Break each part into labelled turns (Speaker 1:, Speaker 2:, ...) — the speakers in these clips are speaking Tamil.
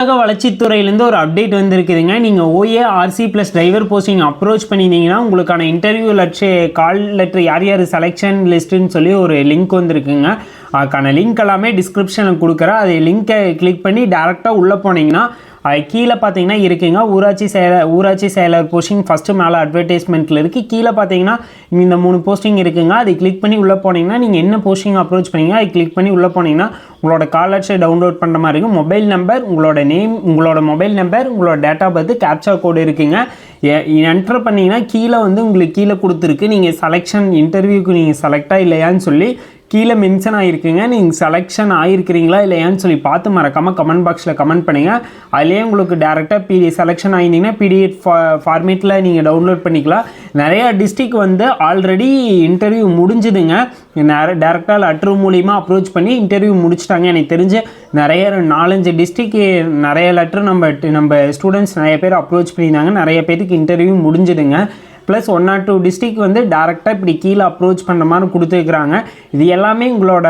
Speaker 1: தமிழக வளர்ச்சித்துறையிலேருந்து ஒரு அப்டேட் வந்திருக்குதுங்க. நீங்கள் OA RC plus driver posting approach பண்ணியிருந்தீங்கன்னா உங்களுக்கான இன்டர்வியூ லெட்ரு கால் லெட்ரு யார் யார் செலெக்ஷன் லிஸ்ட்டுன்னு சொல்லி ஒரு லிங்க் வந்திருக்குங்க. அதுக்கான லிங்க் எல்லாமே டிஸ்கிரிப்ஷனில் கொடுக்குறேன். அது லிங்க்கை கிளிக் பண்ணி டேரெக்டாக உள்ளே போனீங்கன்னா அது கீழே பார்த்தீங்கன்னா இருக்குங்க. ஊராட்சி செயலர் ஊராட்சி செயலர் போஸ்டிங் ஃபஸ்ட்டு மேலே அட்வர்டைஸ்மெண்ட்டில் இருக்குது கீழே பார்த்தீங்கன்னா இந்த மூணு போஸ்டிங் இருக்குங்க. அதை கிளிக் பண்ணி உள்ளே போனீங்கன்னா நீங்கள் என்ன போஸ்டிங் அப்ரோச் பண்ணீங்க அதை கிளிக் பண்ணி உள்ளே போனீங்கன்னா உங்களோட காலர்ஷை டவுன்லோட் பண்ணுற மாதிரி இருக்கும். மொபைல் நம்பர் உங்களோட நேம் உங்களோட மொபைல் நம்பர் உங்களோட data birth birth captcha code இருக்குங்க. என்டர் பண்ணிங்கன்னா கீழே வந்து உங்களுக்கு கீழே கொடுத்துருக்கு. நீங்கள் செலெக்ஷன் இன்டர்வியூக்கு நீங்கள் செலக்டாக இல்லையான்னு சொல்லி கீழே மென்ஷன் ஆகிருக்குங்க நீங்கள் செலெக்ஷன் ஆகிருக்கிறீங்களா இல்லையான்னு சொல்லி பார்த்து மறக்காமல் கமெண்ட் பாக்ஸில் கமெண்ட் பண்ணுங்கள் அதுலேயே உங்களுக்கு டேரெக்டாக பிடி செலெக்ஷன் ஆகிருந்தீங்கன்னா பிடிஎஃப் ஃபா ஃபார்மேட்டில் நீங்கள் டவுன்லோட் பண்ணிக்கலாம். நிறையா டிஸ்ட்ரிக் வந்து ஆல்ரெடி இன்டர்வியூ முடிஞ்சுதுங்க. நேர டேரெக்டாக லெட்ரு மூலிமா அப்ரோச் பண்ணி இன்டர்வியூ முடிச்சிட்டாங்க. எனக்கு தெரிஞ்சு நிறைய நாலஞ்சு டிஸ்ட்ரிக்கு நிறைய லெட்ரு நம்ம நம்ம ஸ்டூடெண்ட்ஸ் நிறைய பேர் அப்ரோச் பண்ணியிருந்தாங்க. நிறைய பேருக்கு interview முடிஞ்சுதுங்க. Plus one or two district வந்து டேரெக்டாக இப்படி கீழே அப்ரோச் பண்ணுற மாதிரி கொடுத்துருக்குறாங்க இது எல்லாமே உங்களோட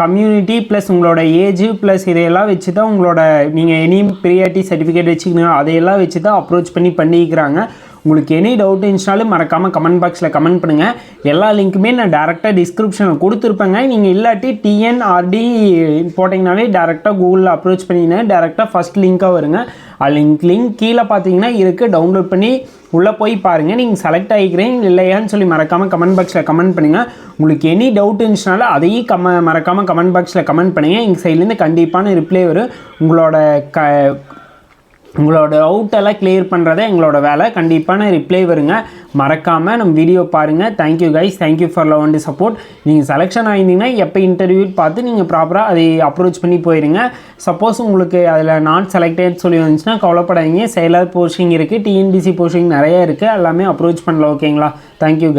Speaker 1: கம்யூனிட்டி ப்ளஸ் உங்களோட ஏஜ் ப்ளஸ் இதையெல்லாம் வச்சு தான் உங்களோட நீங்கள் எனி ப்ரியாரிட்டி சர்டிஃபிகேட் வச்சுக்கணும் அதையெல்லாம் வச்சு தான் அப்ரோச் பண்ணி பண்ணிக்கிறாங்க. உங்களுக்கு எனி டவுட் இருந்துச்சுனாலும் மறக்காமல் கமெண்ட் பாக்ஸில் கமெண்ட் பண்ணுங்கள் எல்லா லிங்க்குமே நான் டேரெக்டாக டிஸ்கிரிப்ஷனில் கொடுத்துருப்பேங்க. நீங்கள் இல்லாட்டி டிஎன்ஆர்டி போட்டிங்கனாலே டேரெக்டாக கூகுளில் அப்ரோச் பண்ணிங்கன்னா டேரெக்டாக ஃபஸ்ட் லிங்க்காக வருங்க. அது லிங்க் லிங்க் கீழே பார்த்தீங்கன்னா இருக்குது டவுன்லோட் பண்ணி உள்ளே போய் பாருங்கள் நீங்கள் செலக்ட் ஆகிக்கிறீங்க இல்லையான்னு சொல்லி மறக்காமல் கமெண்ட் பாக்ஸில் கமெண்ட் பண்ணுங்கள் உங்களுக்கு எனி டவுட் இருந்துச்சுனாலும் அதையும் கம மறக்காமல் கமெண்ட் பாக்ஸில் கமெண்ட் பண்ணுங்கள் எங்கள் சைட்லேருந்து கண்டிப்பான ரிப்ளை வரும். உங்களோட க உங்களோட அவுட்டெல்லாம் கிளியர் பண்ணுறதே எங்களோட வேலை. கண்டிப்பான ரிப்ளை வருங்க. மறக்காமல் நம்ம வீடியோ பாருங்கள் thank you guys thank you for love and support நீங்கள் செலெக்ஷன் ஆகியிருந்தீங்கன்னா எப்போ இன்டர்வியூ பார்த்து நீங்கள் ப்ராப்பராக அதை அப்ரோச் பண்ணி போயிருங்க. சப்போஸ் உங்களுக்கு அதில் நான் செலக்டட் சொல்லி வந்துச்சுன்னா கவலைப்படாதீங்க. செயலர் போஸ்டிங் இருக்குது டிஎன்பிசி போஸ்டிங் நிறைய இருக்குது எல்லாமே அப்ரோச் பண்ணல ஓகேங்களா தேங்க்யூ